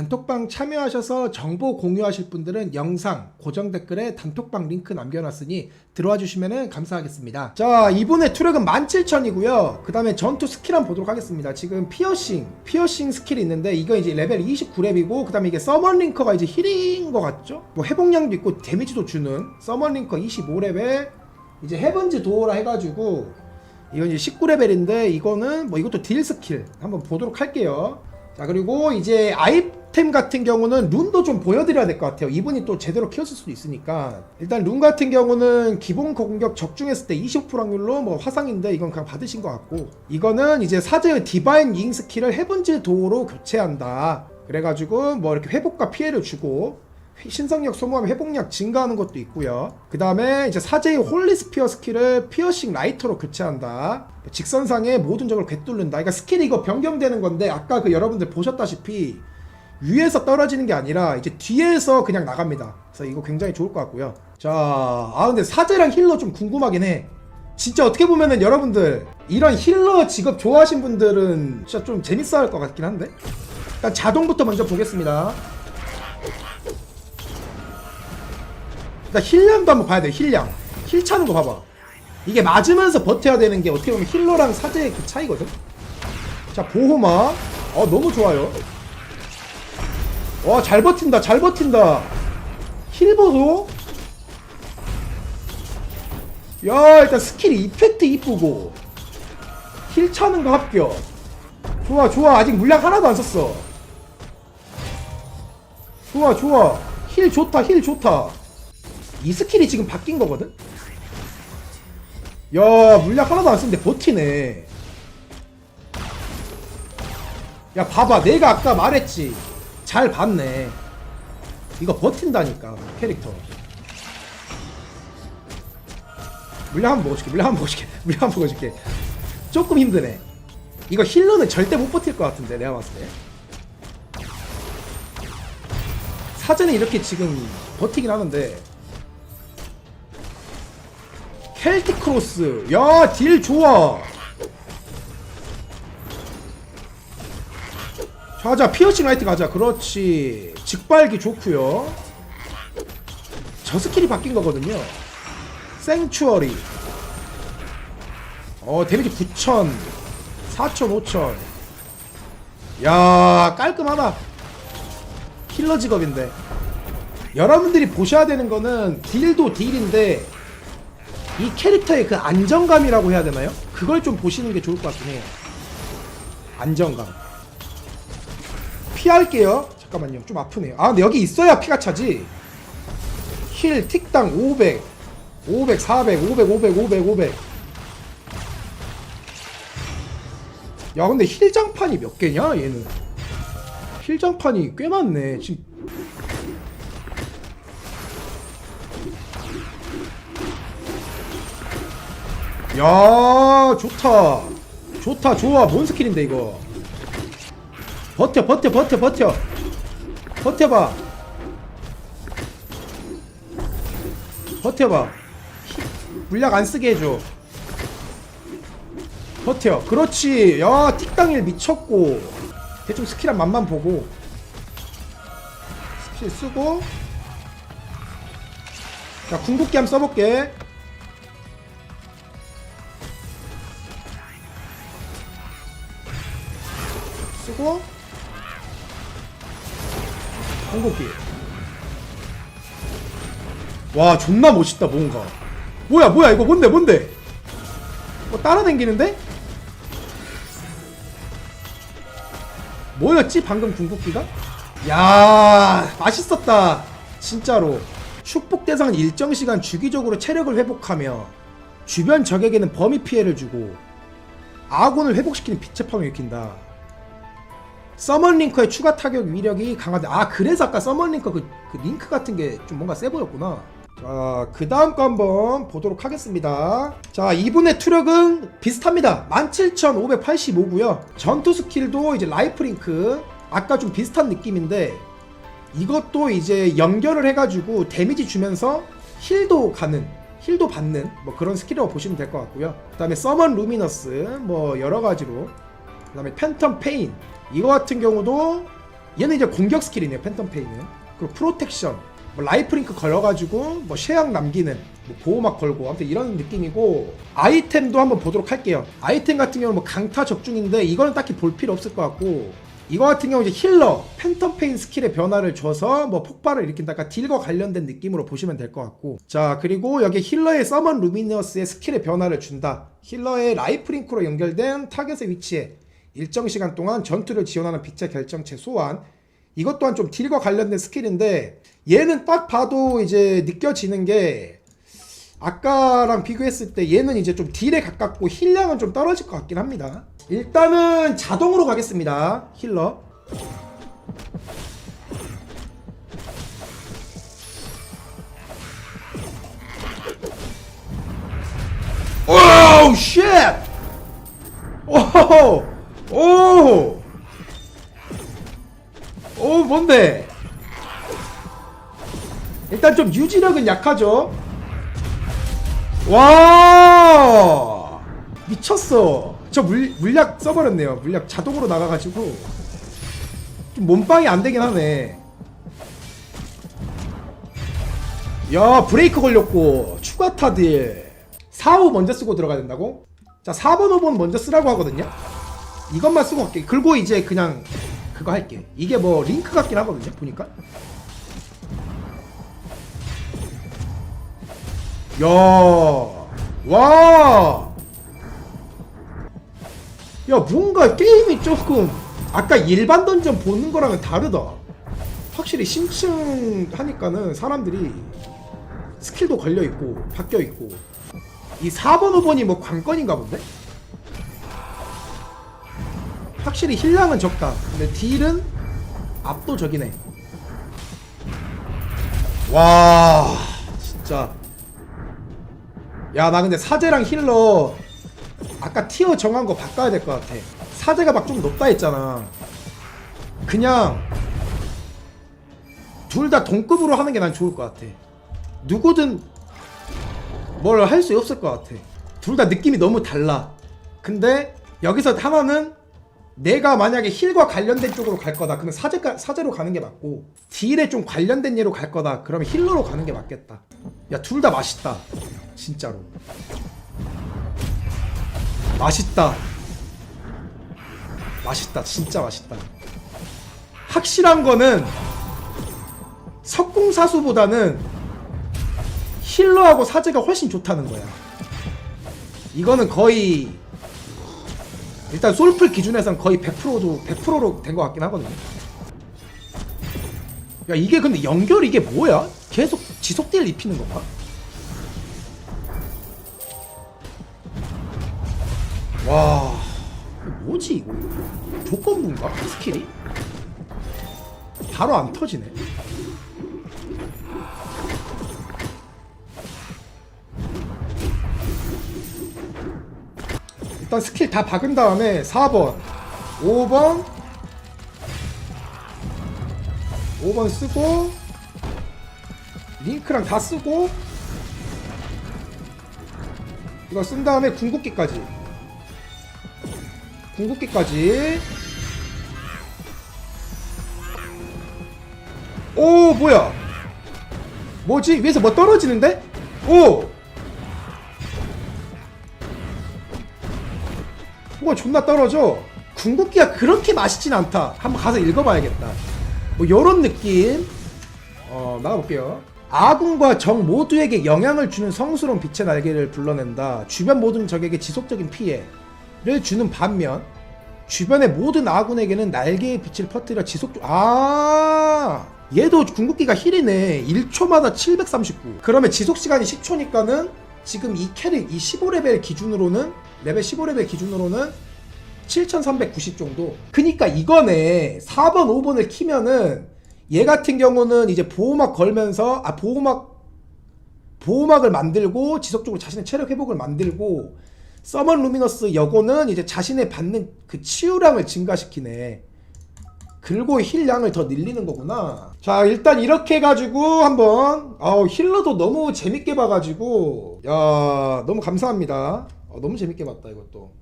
단톡방 참여하셔서 정보 공유하실 분들은 영상 고정 댓글에 단톡방 링크 남겨놨으니 들어와 주시면 감사하겠습니다. 자 이번에 투력은 17,000이고요. 그 다음에 전투 스킬 한번 보도록 하겠습니다. 지금 피어싱 피어싱 스킬이 있는데 이거 이제 레벨 29렙이고 그 다음에 이게 서먼 링커가 이제 힐인 것 같죠? 뭐 회복량도 있고 데미지도 주는 서먼 링커 25렙에 이제 헤븐즈 도어라 해가지고 이건 이제 19레벨인데 이거는 뭐 이것도 딜 스킬 한번 보도록 할게요. 자 그리고 이제 아이 템 같은 경우는 룬도 좀 보여드려야 될 것 같아요. 이분이 또 제대로 키웠을 수도 있으니까 일단 룬 같은 경우는 기본 공격 적중했을 때25% 확률로 뭐 화상인데 이건 그냥 받으신 것 같고 이거는 이제 사제의 디바인 잉 스킬을 헤븐즈 도어로 교체한다. 그래가지고 뭐 이렇게 회복과 피해를 주고 신성력 소모하면 회복력 증가하는 것도 있고요. 그 다음에 이제 사제의 홀리스피어 스킬을 피어싱 라이터로 교체한다. 직선상의 모든 적을 꿰뚫는다. 그러니까 스킬이 이거 변경되는 건데 아까 그 여러분들 보셨다시피 위에서 떨어지는 게 아니라 이제 뒤에서 그냥 나갑니다. 그래서 이거 굉장히 좋을 것 같고요. 자, 아 근데 사제랑 힐러 좀 궁금하긴 해. 진짜 어떻게 보면은 여러분들 이런 힐러 직업 좋아하신 분들은 진짜 좀 재밌어 할 것 같긴 한데. 일단 자동부터 먼저 보겠습니다. 일단 힐량도 한번 봐야 돼요 힐량 힐 차는 거 봐봐 이게 맞으면서 버텨야 되는 게 어떻게 보면 힐러랑 사제의 그 차이거든 자 보호막 어 너무 좋아요 와 잘 버틴다 잘 버틴다. 힐 보소. 야 일단 스킬 이펙트 이쁘고. 힐 차는 거 합격. 좋아 좋아. 아직 물량 하나도 안 썼어. 좋아 좋아. 힐 좋다 힐 좋다. 이 스킬이 지금 바뀐 거거든? 야 물약 하나도 안 쓰는데 버티네. 야 봐봐. 내가 아까 말했지 잘 봤네. 이거 버틴다니까 캐릭터. 물량 한번 먹어줄게 물량 한번 먹어줄게 물량 한번 먹어줄게. 조금 힘드네. 이거 힐러는 절대 못 버틸 것 같은데 내가 봤을 때. 사전에 이렇게 지금 버티긴 하는데. 켈틱 크로스 야 딜 좋아 자자 피어싱 라이트 가자. 그렇지. 직발기 좋구요. 저 스킬이 바뀐 거거든요. 생추어리. 어 데미지 9,000 4,000 5,000야 깔끔하다. 힐러 직업인데. 여러분들이 보셔야 되는 거는 딜도 딜인데 이 캐릭터의 그 안정감이라고 해야 되나요? 그걸 좀 보시는 게 좋을 것 같긴 해요. 안정감. 피할게요. 잠깐만요. 좀 아프네요. 아, 근데 여기 있어야 피가 차지. 힐 틱당 500, 500, 400, 500, 500, 500, 500. 야, 근데 힐장판이 몇 개냐, 얘는? 힐장판이 꽤 많네. 지금 야 좋다 좋다 좋아 뭔 스킬인데 이거 버텨 버텨 버텨 버텨. 버텨봐. 버텨봐. 물약 안 쓰게 해줘. 버텨. 그렇지. 야 틱당일 미쳤고. 대충 스킬 한 맛만 보고. 스킬 쓰고. 자 궁극기 한번 써볼게 한국기 와 존나 멋있다 뭔가. 뭐야 뭐야 이거 뭔데 뭔데? 뭐 따라댕기는데? 뭐였지 방금 궁극기가? 야 맛있었다 진짜로. 축복 대상은 일정 시간 주기적으로 체력을 회복하며 주변 적에게는 범위 피해를 주고 아군을 회복시키는 빛의 파을 일으킨다 서먼 링커의 추가 타격 위력이 강하다. 아 그래서 아까 서먼 링커 그, 그 링크 같은 게 좀 뭔가 세 보였구나. 자, 그 다음 거 한번 보도록 하겠습니다. 자, 이분의 투력은 비슷합니다. 17,585고요. 전투 스킬도 이제 라이프 링크. 아까 좀 비슷한 느낌인데 이것도 이제 연결을 해가지고 데미지 주면서 힐도 가는 힐도 받는 뭐 그런 스킬이라고 보시면 될 것 같고요. 그 다음에 서먼 루미너스 뭐 여러 가지로 그 다음에 팬텀 페인 이거 같은 경우도 얘는 이제 공격 스킬이네요 팬텀 페이는. 그리고 프로텍션 뭐 라이프링크 걸어가지고 뭐 쉐약 남기는 뭐 보호막 걸고 아무튼 이런 느낌이고 아이템도 한번 보도록 할게요. 아이템 같은 경우는 뭐 강타 적중인데 이거는 딱히 볼 필요 없을 것 같고 이거 같은 경우 이제 힐러 팬텀 페인 스킬의 변화를 줘서 뭐 폭발을 일으킨다 그러니까 딜과 관련된 느낌으로 보시면 될 것 같고. 자 그리고 여기 힐러의 서먼 루미너스의 스킬의 변화를 준다. 힐러의 라이프링크로 연결된 타겟의 위치에 일정 시간 동안 전투를 지원하는 빛의 결정체 소환 이것 또한 좀 딜과 관련된 스킬인데 얘는 딱 봐도 이제 느껴지는 게 아까랑 비교했을 때 얘는 이제 좀 딜에 가깝고 힐량은 좀 떨어질 것 같긴 합니다. 일단은 자동으로 가겠습니다. 힐러. 오우 쉣! 오호! 오! 오 뭔데? 일단 좀 유지력은 약하죠. 와 미쳤어. 저 물, 물약 써버렸네요. 물약 자동으로 나가가지고 좀 몸빵이 안 되긴 하네. 야 브레이크 걸렸고 추가 타딜 4, 5 먼저 쓰고 들어가야 된다고? 자 4번 5번 먼저 쓰라고 하거든요 이것만 쓰고 갈게. 그리고 이제 그냥 그거 할게. 이게 뭐 링크 같긴 하거든요 보니까. 야, 와, 야 뭔가 게임이 조금 아까 일반 던전 보는 거랑은 다르다. 확실히 심층 하니까는 사람들이 스킬도 걸려 있고 바뀌어 있고. 이 4번 5번이 뭐 관건인가 본데? 확실히 힐량은 적다. 근데 딜은 압도적이네. 와, 진짜. 야, 나 근데 사제랑 힐러 아까 티어 정한 거 바꿔야 될 것 같아. 사제가 막 좀 높다 했잖아. 그냥 둘 다 동급으로 하는 게 난 좋을 것 같아. 누구든 뭘 할 수 없을 것 같아. 둘 다 느낌이 너무 달라. 근데 여기서 하나는 내가 만약에 힐과 관련된 쪽으로 갈 거다. 그러면 사제 사제로 가는 게 맞고 딜에 좀 관련된 예로 갈 거다. 그러면 힐러로 가는 게 맞겠다. 야, 둘 다 맛있다. 진짜로. 맛있다. 맛있다. 진짜 맛있다. 확실한 거는 석궁사수보다는 힐러하고 사제가 훨씬 좋다는 거야. 이거는 거의 일단 솔플 기준에선 거의 100%도 100%로 된 것 같긴 하거든요. 야 이게 근데 연결 이게 뭐야? 계속 지속딜 입히는 건가? 와 뭐지 이거? 조건부인가? 스킬이? 바로 안 터지네. 일단 스킬 다 박은 다음에 4번, 5번, 5번 쓰고 링크랑 다 쓰고 이거 쓴 다음에 궁극기까지. 궁극기까지. 오 뭐야? 뭐지? 위에서 뭐 떨어지는데? 오 뭐가 존나 떨어져. 궁극기가 그렇게 맛있진 않다. 한번 가서 읽어봐야겠다. 뭐 요런 느낌. 어 나가볼게요. 아군과 적 모두에게 영향을 주는 성스러운 빛의 날개를 불러낸다. 주변 모든 적에게 지속적인 피해를 주는 반면 주변의 모든 아군에게는 날개의 빛을 퍼뜨려 지속적 아 얘도 궁극기가 힐이네. 1초마다 739 그러면 지속시간이 10초니까는 지금 이 캐릭 이 15레벨 기준으로는 레벨 15레벨 기준으로는 7390 정도 그니까 이거네 4번 5번을 키면은 얘 같은 경우는 이제 보호막 걸면서 아 보호막 보호막을 만들고 지속적으로 자신의 체력 회복을 만들고 서먼 루미너스 여고는 이제 자신의 받는 그 치유량을 증가시키네. 그리고 힐량을 더 늘리는 거구나. 자, 일단 이렇게 해가지고 한번, 어, 힐러도 너무 재밌게 봐가지고, 야, 너무 감사합니다. 어, 너무 재밌게 봤다, 이것도.